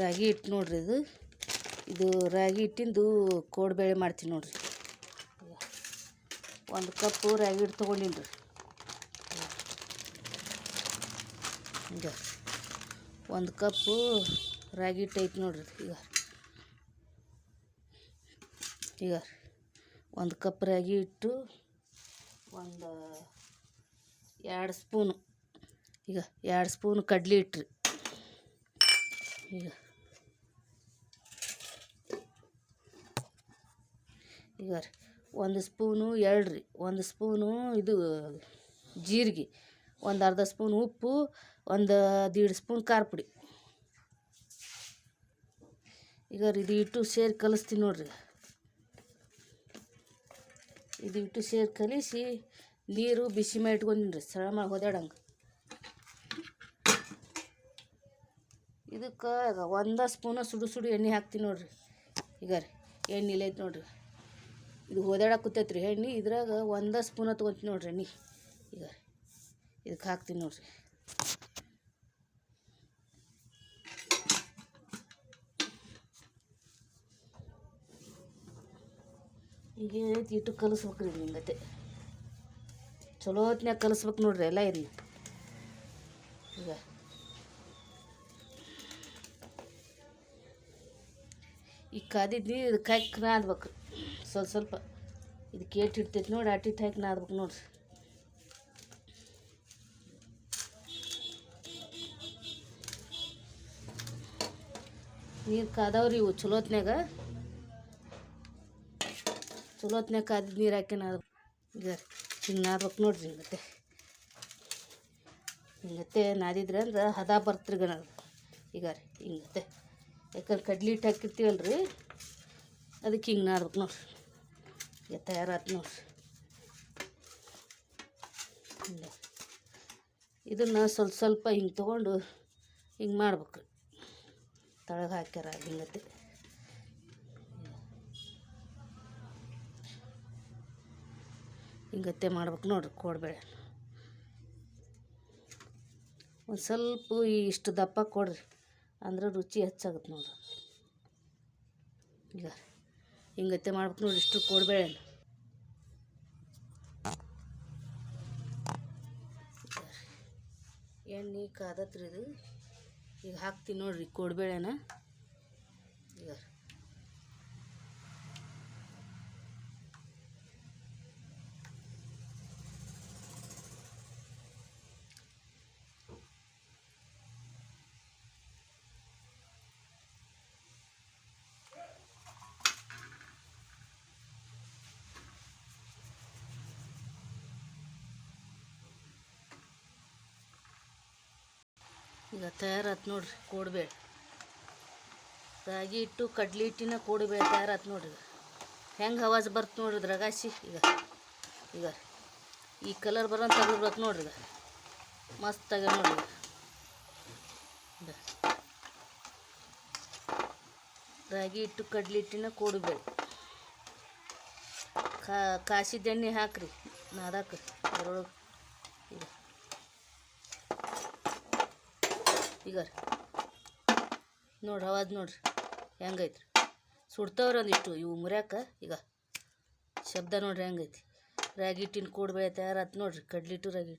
ರಾಗಿ ಹಿಟ್ಟು ನೋಡ್ರಿ ಇದು. ಇದು ರಾಗಿ ಹಿಟ್ಟಿಂದು ಕೋಡ್ಬೇಳೆ ಮಾಡ್ತೀನಿ ನೋಡ್ರಿ. ಒಂದು ಕಪ್ಪು ರಾಗಿ ಹಿಟ್ಟು ತೊಗೊಂಡಿನಿ ರೀ. ಈಗ ಒಂದು ಕಪ್ಪು ರಾಗಿ ಹಿಟ್ಟು ಐತಿ ನೋಡ್ರಿ ಈಗ. ಈಗ ಒಂದು ಕಪ್ ರಾಗಿ ಹಿಟ್ಟು ಒಂದು ಎರಡು ಸ್ಪೂನು. ಈಗ ಎರಡು ಸ್ಪೂನು ಕಡ್ಲೆ ಹಿಟ್ಟು ರೀ ಈಗ. ಈಗ ಒಂದು ಸ್ಪೂನು ಎರಡು ರೀ. ಒಂದು ಸ್ಪೂನು ಇದು ಜೀರಿಗೆ. ಒಂದು ಅರ್ಧ ಸ್ಪೂನ್ ಉಪ್ಪು. ಒಂದು ದೀಡ್ ಸ್ಪೂನ್ ಖಾರ ಪುಡಿ. ಈಗ ಇದು ಇಟ್ಟು ಸೇರಿ ಕಲಿಸ್ತೀನಿ ನೋಡ್ರಿ. ಇದು ಇಟ್ಟು ಸೇರಿ ಕಲಿಸಿ ನೀರು ಬಿಸಿ ಮಾಡಿ ಇಟ್ಕೊಂಡಿನಿ ರೀ. ಸಳ ಮಾಡಿ ಹೋದಾಡಂಗೆ ಇದಕ್ಕೆ ಒಂದು ಸ್ಪೂನು ಸುಡು ಸುಡು ಎಣ್ಣೆ ಹಾಕ್ತೀನಿ ನೋಡ್ರಿ. ಈಗ ರೀ ಎಣ್ಣೆ ಇಲ್ಲೈತೆ ನೋಡ್ರಿ. ಇದು ಹೋದಾಡಕ್ಕೆ ಕೂತೈತ್ರಿ ಎಣ್ಣೆ ಇದ್ರಾಗ ಒಂದು ಸ್ಪೂನ ತೊಗೊತೀನಿ ನೋಡ್ರಿ ಎಣ್ಣೆ ಈಗ ಇದಕ್ಕೆ ಹಾಕ್ತೀನಿ ನೋಡ್ರಿ. ಈಗ ಏನೈತಿ ಇಟ್ಟು ಕಲಿಸ್ಬೇಕ್ರಿ ಹಿಂಗತೆ ಚಲೋ ಹೊತ್ನ್ಯಾಗ ಕಲಿಸ್ಬೇಕು ನೋಡ್ರಿ ಎಲ್ಲ ಇದನ್ನ ಈಗ. ಈಗ ಕಾದಿದ್ದು ಇದು ಕಾಯಿ ಕ್ರಾ ನಾದ್ಬೇಕು ಸ್ವಲ್ಪ ಸ್ವಲ್ಪ ಇದು ಕೇಟ್ ಇಡ್ತೈತಿ ನೋಡಿ ಅಟ್ಟಿಟ್ಟು ಹಾಕಿ ನಾದ್ಬೇಕು ನೋಡ್ರಿ. ನೀರು ಕಾದವ್ರಿ ಇವು ಚಲೋತ್ನ್ಯಾಗ. ಚಲೋತ್ನ್ಯಾಗ ಕಾದಿದ್ದು ನೀರು ಹಾಕಿ ನಾದ್ ಹಿಂಗೆ ನಾದ್ಬೇಕು ನೋಡ್ರಿ ಹಿಂಗತ್ತೆ. ಹಿಂಗತ್ತೆ, ನಾದಿದ್ರೆ ಅಂದ್ರೆ ಹದ ಬರ್ತ್ರಿ ಗಣ ಈಗ ರೀ ಹಿಂಗತ್ತೆ. ಯಾಕಂದ್ರೆ ಕಡ್ಲಿ ಹಿಟ್ಟು ಹಾಕಿರ್ತೀವಲ್ರಿ, ಅದಕ್ಕೆ ಹಿಂಗೆ ನಾದ್ಬೇಕು ನೋಡ್ರಿ. ಈಗ ಹಿಂಗೆ ಇದನ್ನು ಸ್ವಲ್ಪ ಸ್ವಲ್ಪ ಹಿಂಗೆ ತೊಗೊಂಡು ಹಿಂಗೆ ಮಾಡ್ಬೇಕು ತಳಗೆ ಹಾಕ್ಯಾರ ಹಿಂಗತ್ತೆ ಹಿಂಗತ್ತೆ ಮಾಡ್ಬೇಕು ನೋಡ್ರಿ ಕೊಡಬೇಡ ಒಂದು ಸ್ವಲ್ಪ ಇಷ್ಟು ದಪ್ಪ ಕೊಡ್ರಿ ಅಂದ್ರೆ ರುಚಿ ಹೆಚ್ಚಾಗುತ್ತೆ ನೋಡ್ರಿ ಈಗ ಹಿಂಗತ್ತೆ ಮಾಡ್ಬೇಕು ನೋಡಿ ಇಷ್ಟು ಕೊಡಬೇಡ. ಎಣ್ಣೆ ಕಾದತ್ರಿ ಇದು. ಈಗ ಹಾಕ್ತೀನಿ ನೋಡಿರಿ ಕೊಡಬೇಡ ಈಗ. ಈಗ ತಯಾರಾತು ನೋಡ್ರಿ ಕೋಡ್ಬೇಳೆ ರಾಗಿ ಹಿಟ್ಟು ಕಡ್ಲಿ ಹಿಟ್ಟಿನ ಕೋಡ್ಬೇಳೆ ತಯಾರಾತು ನೋಡ್ರಿ. ಹೆಂಗೆ ಅವಾಜ್ ಬರ್ತು ನೋಡ್ರಿ ರಗಾಸಿ ಈಗ ಈಗ ಈ ಕಲರ್ ಬರೋಂತ ತೆಗಿಬೇಕು ನೋಡ್ರಿ ಈಗ. ಮಸ್ತಾಗ ನೋಡ್ರಿ ಈಗ. ಈಗ. ರಾಗಿ ಹಿಟ್ಟು ಕಡ್ಲಿ ಹಿಟ್ಟಿನ ಕೋಡ್ಬೇಳೆ ಕಾ ಕಾಸಿದ ಹಾಕ್ರಿ ನಾದಕ್ಕೆ ಅದ್ರೊಳಗೆ ಈಗ ಈಗ ನೋಡ್ರಿ ಅವಾದ ನೋಡ್ರಿ. ಹೆಂಗೈತ್ರಿ? ಸುಡ್ತಾವ್ರಿ ಒಂದಿಷ್ಟು ಇವು ಮುರ್ಯಾಕ ಈಗ. ಶಬ್ದ ನೋಡ್ರಿ ಹೆಂಗೈತಿ. ರಾಗಿ ಹಿಟ್ಟಿನ ಕೋಡ್ಬೇಳೆ ತಯಾರಾತು ನೋಡ್ರಿ. ಕಡ್ಲಿಟ್ಟು ರಾಗಿ